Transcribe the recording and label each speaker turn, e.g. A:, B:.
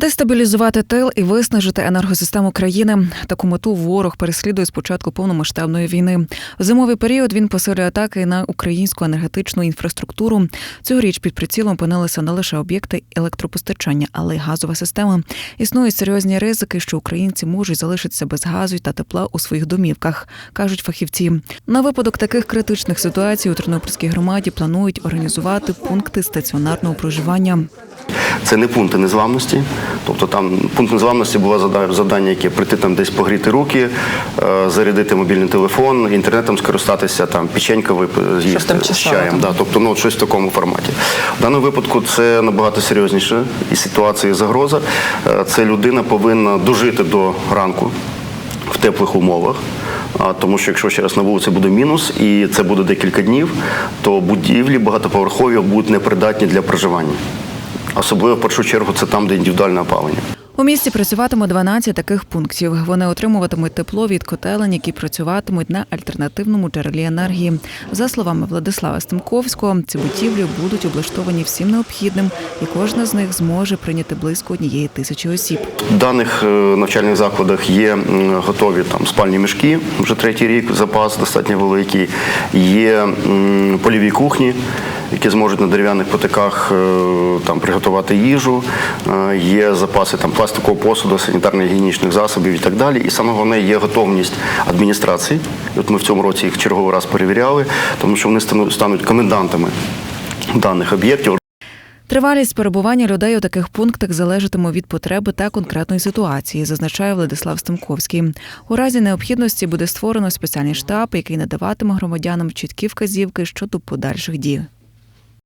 A: Дестабілізувати тил і виснажити енергосистему країни. Таку мету ворог переслідує з початку повномасштабної війни. В зимовий період він посилює атаки на українську енергетичну інфраструктуру. Цьогоріч під прицілом опинилися не лише об'єкти електропостачання, але й газова система. Існують серйозні ризики, що українці можуть залишитися без газу та тепла у своїх домівках, кажуть фахівці. На випадок таких критичних ситуацій у Тернопільській громаді планують організувати пункти стаціонарного проживання.
B: Це не пункти незламності. Тобто там пункт незламності було завдання, яке прийти там десь погріти руки, е, зарядити мобільний телефон, інтернетом скористатися, там печенька з'їсти з чаєм. Да, тобто ну, щось в такому форматі. В даному випадку це набагато серйозніше і ситуація і загроза. Е, Це людина повинна дожити до ранку в теплих умовах. Тому що якщо ще раз на вулиці буде мінус, і це буде декілька днів, то будівлі багатоповерхові будуть непридатні для проживання. Особливо в першу чергу це там, де індивідуальне опалення.
A: У місті працюватиме 12 таких пунктів. Вони отримуватимуть тепло від котелень, які працюватимуть на альтернативному джерелі енергії. За словами Владислава Стемковського, ці будівлі будуть облаштовані всім необхідним, і кожна з них зможе прийняти близько однієї тисячі осіб.
B: В даних е, навчальних закладах є готові там спальні мішки, вже третій рік запас достатньо великий. Є польові кухні, які зможуть на дерев'яних потиках е, там приготувати їжу. Е, Є запаси там пластикового посуду, санітарно-гігієнічних засобів і так далі. І саме головне є готовність адміністрації. От ми в цьому році їх черговий раз перевіряли, тому що вони стану- стануть комендантами даних об'єктів.
A: Тривалість перебування людей у таких пунктах залежатиме від потреби та конкретної ситуації, зазначає Владислав Стемковський. У разі необхідності буде створено спеціальний штаб, який надаватиме громадянам чіткі вказівки щодо подальших дій.